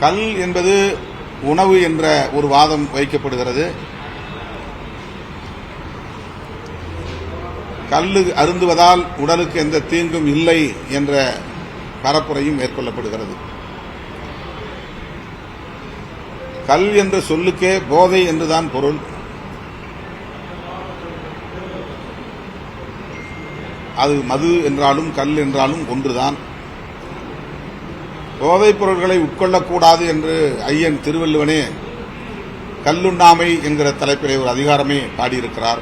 கல் என்பது உணவு என்ற ஒரு வாதம் வைக்கப்படுகிறது. கல்லு அருந்துவதால் உடலுக்கு எந்த தீங்கும் இல்லை என்ற பரப்புரையும் மேற்கொள்ளப்படுகிறது. கல் என்ற சொல்லுக்கே போதை என்றுதான் பொருள். அது மது என்றாலும் கல் என்றாலும் ஒன்றுதான். போதைப் பொருட்களை உட்கொள்ளக்கூடாது என்று ஐயன் திருவள்ளுவனே கல்லுண்ணாமை என்கிற தலைப்பிலே ஒரு அதிகாரமே பாடியிருக்கிறார்.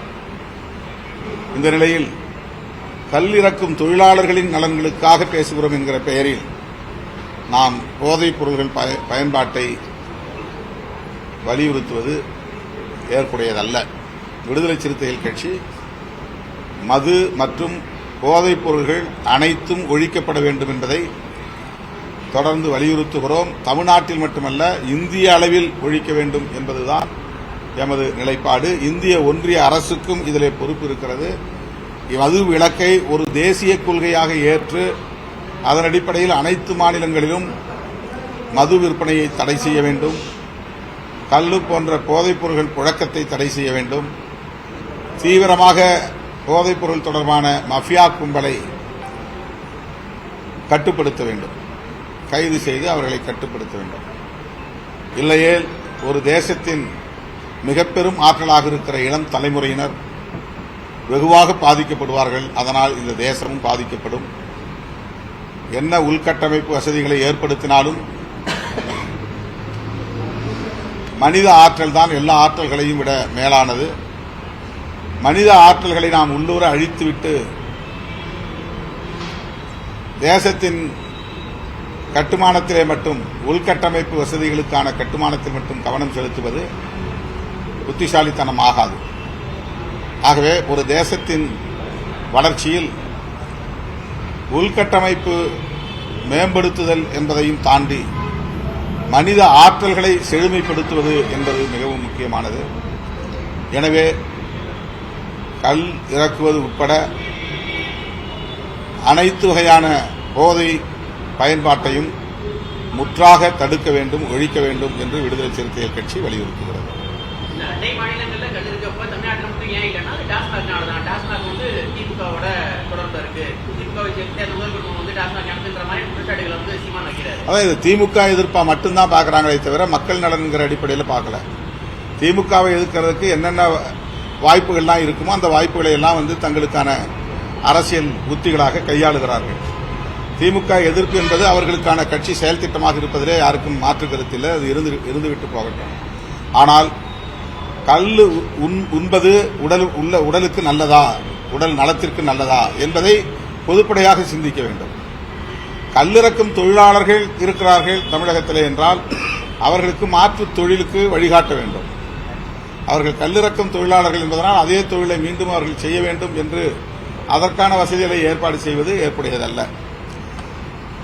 இந்த நிலையில் கல் இறக்கும் தொழிலாளர்களின் நலன்களுக்காக பேசுகிறோம் என்கிற பெயரில் நாம் போதைப் பொருள்கள் பய- பயன்பாட்டை வலியுறுத்துவது ஏற்புடையதல்ல. விடுதலை சிறுத்தைகள் கட்சி மது மற்றும் போதைப் பொருள்கள் அனைத்தும் ஒழிக்கப்பட வேண்டும் என்பதை தொடர்ந்து வலியுறுத்துகிறோம். தமிழ்நாட்டில் மட்டுமல்ல இந்திய அளவில் ஒழிக்க வேண்டும் என்பதுதான் எமது நிலைப்பாடு. இந்திய ஒன்றிய அரசுக்கும் இதில் பொறுப்பு இருக்கிறது. மது விளக்கை ஒரு தேசிய கொள்கையாக ஏற்று அதன் அடிப்படையில் அனைத்து மாநிலங்களிலும் மது விற்பனையை தடை செய்ய வேண்டும். கல்லு போன்ற போதைப்பொருள்கள் புழக்கத்தை தடை செய்ய வேண்டும். தீவிரமாக போதைப்பொருள் தொடர்பான மஃபியா கும்பலை கட்டுப்படுத்த வேண்டும். கைது செய்து அவர்களை கட்டுப்படுத்த வேண்டும். இல்லையேல் ஒரு தேசத்தின் மிக பெரும் ஆற்றலாக இருக்கிற இளம் தலைமுறையினர் வெகுவாக பாதிக்கப்படுவார்கள். அதனால் இந்த தேசமும் பாதிக்கப்படும். என்ன உள்கட்டமைப்பு வசதிகளை ஏற்படுத்தினாலும் மனித ஆற்றல் தான் எல்லா ஆற்றல்களையும் விட மேலானது. மனித ஆற்றல்களை நாம் உள்ளூர அழித்துவிட்டு தேசத்தின் கட்டுமானத்திலே மட்டும் உள்கட்டமைப்பு வசதிகளுக்கான கட்டுமானத்தில் மட்டும் கவனம் செலுத்துவது புத்திசாலித்தனம் ஆகாது ஆகவே ஒரு தேசத்தின் வளர்ச்சியில் உள்கட்டமைப்பு மேம்படுத்துதல் என்பதையும் தாண்டி மனித ஆற்றல்களை செழுமைப்படுத்துவது என்பது மிகவும் முக்கியமானது. எனவே கல் இறக்குவது உட்பட அனைத்து வகையான போதை பயன்பாட்டையும் முற்றாக தடுக்க வேண்டும் ஒழிக்க வேண்டும் என்று விடுதலை சிறுத்தைகள் கட்சி வலியுறுத்துகிறது. இந்த அண்டை மாநிலங்கள்ல கல் இருக்கப்ப தமிழ்நாட்டில் மட்டும் ஏன் இல்லைன்னா அது டாஸ்மாக்னால தான். டாஸ்மாக் வந்து திமுகவோட தொடர்பு இருக்கு. திமுகவை சேர்த்து அந்த முதல் குடும்பம் வந்து டாஸ்மாக் நடத்துன்ற மாதிரி குற்றச்சாட்டுகளை வந்து சீமான் வைக்கிறாரு. அதான் இது திமுக எதிர்ப்பா மட்டும்தான் பார்க்கறாங்களே தவிர மக்கள் நலன்கிற அடிப்படையில் பார்க்கல. திமுகவை எதிர்க்கிறதுக்கு என்னென்ன வாய்ப்புகள்லாம் இருக்குமோ அந்த வாய்ப்புகளை எல்லாம் வந்து தங்களுக்கான அரசியல் உத்திகளாக கையாளுகிறார்கள். திமுக எதிர்ப்பு என்பது அவர்களுக்கான கட்சி செயல் திட்டமாக இருப்பதிலே யாருக்கும் மாற்று கருத்தில்லை அது இருந்து இருந்துவிட்டு போகட்டும். ஆனால் கல் உண் உண்பது உடல் உள்ள உடலுக்கு நல்லதா? உடல் நலத்திற்கு நல்லதா? என்பதை பொதுப்படையாக சிந்திக்க வேண்டும். கல்லிறக்கும் தொழிலாளர்கள் இருக்கிறார்கள் தமிழகத்திலே என்றால் அவர்களுக்கு மாற்று தொழிலுக்கு வழிகாட்ட வேண்டும். அவர்கள் கல்லிறக்கும் தொழிலாளர்கள் என்பதனால் அதே தொழிலை மீண்டும் அவர்கள் செய்ய வேண்டும் என்று அதற்கான வசதிகளை ஏற்பாடு செய்வது ஏற்புடையதல்ல.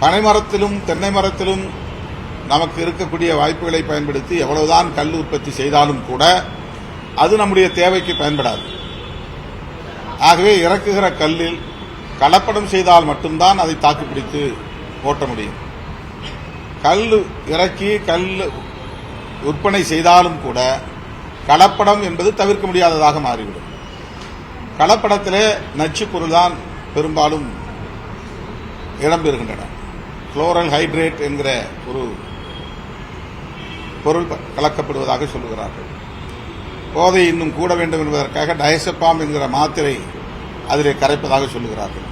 பனைமரத்திலும் தென்னை மரத்திலும் நமக்கு இருக்கக்கூடிய வாய்ப்புகளை பயன்படுத்தி எவ்வளவுதான் கல் உற்பத்தி செய்தாலும் கூட அது நம்முடைய தேவைக்கு பயன்படாது. ஆகவே இறக்குகிற கல்லில் கலப்படம் செய்தால் மட்டும்தான் அதை தாக்குப்பிடித்து ஓட்ட முடியும். கல் இறக்கி கல் விற்பனை செய்தாலும் கூட கலப்படம் என்பது தவிர்க்க முடியாததாக மாறிவிடும். கலப்படத்திலே நச்சு பொருள்தான் பெரும்பாலும் இடம்பெறுகின்றன குளோரல் ஹைட்ரேட் என்கிற ஒரு பொருள் கலக்கப்படுவதாக சொல்லுகிறார்கள். போதை இன்னும் கூட வேண்டும் என்பதற்காக டயசப்பாம் என்கிற மாத்திரை அதிலே கரைப்பதாக சொல்லுகிறார்கள்.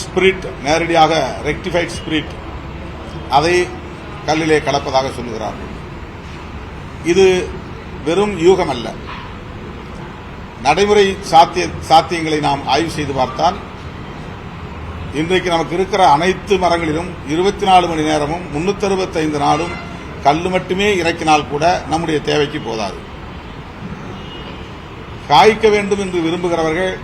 ஸ்பிரிட் நேரடியாக ரெக்டிஃபைட் ஸ்பிரிட் அதை கல்லிலே கலப்பதாக சொல்லுகிறார்கள். இது வெறும் யூகம் அல்ல நடைமுறை சாத்திய சாத்தியங்களை நாம் ஆய்வு செய்து பார்த்தால் இன்றைக்கு நமக்கு இருக்கிற அனைத்து மரங்களிலும் இருபத்தி நாலு மணி நேரமும் முன்னூத்தி அறுபத்தைந்து நாளும் கல் மட்டுமே இறக்கினால் கூட நம்முடைய தேவைக்கு போதாது. காய்க்க வேண்டும் என்று விரும்புகிறவர்கள்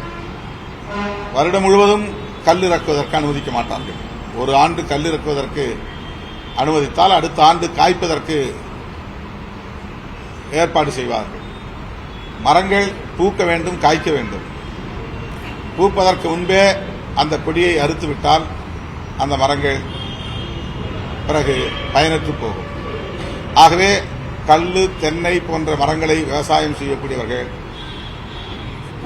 வருடம் முழுவதும் கல் இறக்குவதற்கு அனுமதிக்க மாட்டார்கள். ஒரு ஆண்டு கல் இறக்குவதற்கு அனுமதித்தால் அடுத்த ஆண்டு காய்ப்பதற்கு ஏற்பாடு செய்வார்கள். மரங்கள் பூக்க வேண்டும் காய்க்க வேண்டும். பூப்பதற்கு முன்பே அந்த கொடியை அறுத்துவிட்டால் அந்த மரங்கள் பிறகு பயனற்று போகும். ஆகவே கல் தென்னை போன்ற மரங்களை விவசாயம் செய்யக்கூடியவர்கள்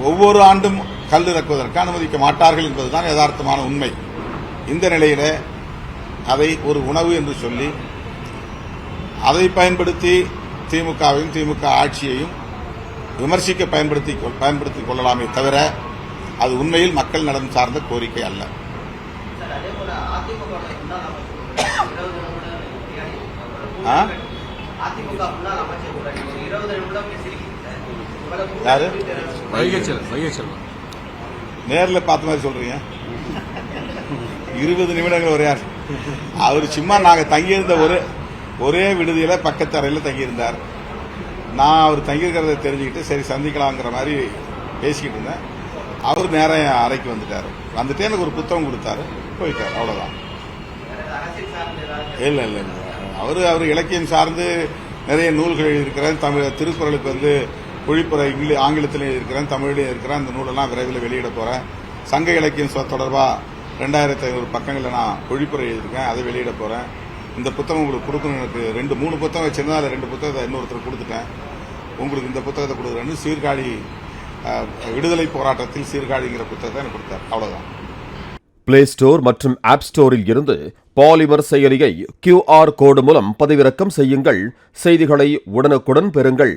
ஒவ்வொரு ஆண்டும் கல் இறக்குவதற்கு அனுமதிக்க மாட்டார்கள் என்பதுதான் யதார்த்தமான உண்மை. இந்த நிலையில அதை ஒரு உணவு என்று சொல்லி அதை பயன்படுத்தி திமுகவையும் திமுக ஆட்சியையும் விமர்சிக்க பயன்படுத்தி பயன்படுத்திக் கொள்ளலாமே தவிர அது உண்மையில் மக்கள் நலன் சார்ந்த கோரிக்கை அல்ல. யாரு? நேர்ல பார்த்த மாதிரி சொல்றீங்க. இருபது நிமிடங்கள் ஒரே. அவர் சும்மா நாங்க தங்கியிருந்த ஒரு ஒரே விடுதியில பக்கத்து அறையில தங்கியிருந்தார். நான் அவர் தங்கியிருக்கிறத தெரிஞ்சுக்கிட்டு சரி சந்திக்கலாங்கிற மாதிரி பேசிக்கிட்டு இருந்தேன். அவர் நேரம் என் அறைக்கு வந்துட்டாரு. வந்துட்டு எனக்கு ஒரு புத்தகம் கொடுத்தாரு. போயிட்டார். அவ்வளோதான் இல்லை இல்லை இல்லை. அவர் அவர் இலக்கியம் சார்ந்து நிறைய நூல்கள் எழுதியிருக்கிறார். தமிழ் திருக்குறளுக்கு வந்து பொழிப்புரை இங்கிலி ஆங்கிலத்திலையும் இருக்கிறேன் தமிழ்லையும் இருக்கிறேன் அந்த நூலெல்லாம் விரைவில் வெளியிட போகிறேன் சங்க இலக்கியம் தொடர்பாக ரெண்டாயிரத்தி ஐநூறு பக்கங்களில் நான் பொழிப்புரை எழுதியிருக்கேன். அதை வெளியிட போகிறேன் இந்த புத்தகம் உங்களுக்கு கொடுக்கணும் எனக்கு ரெண்டு மூணு புத்தகம் வச்சிருந்தா அதில் ரெண்டு புத்தகத்தை இன்னொருத்தர் கொடுத்துட்டேன். உங்களுக்கு இந்த புத்தகத்தை கொடுக்குறேன்னு சீர்காழி விடுதலை போராட்டத்தில் சீர்காழிங்கிற புத்தகத்தை எனக்கு கொடுத்தார். அவ்வளவுதான். பிளே ஸ்டோர் மற்றும் ஆப் ஸ்டோரில் இருந்து பாலிமர் செயலியை கியூஆர் கோடு மூலம் பதிவிறக்கம் செய்யுங்கள். செய்திகளை உடனுக்குடன் பெறுங்கள்.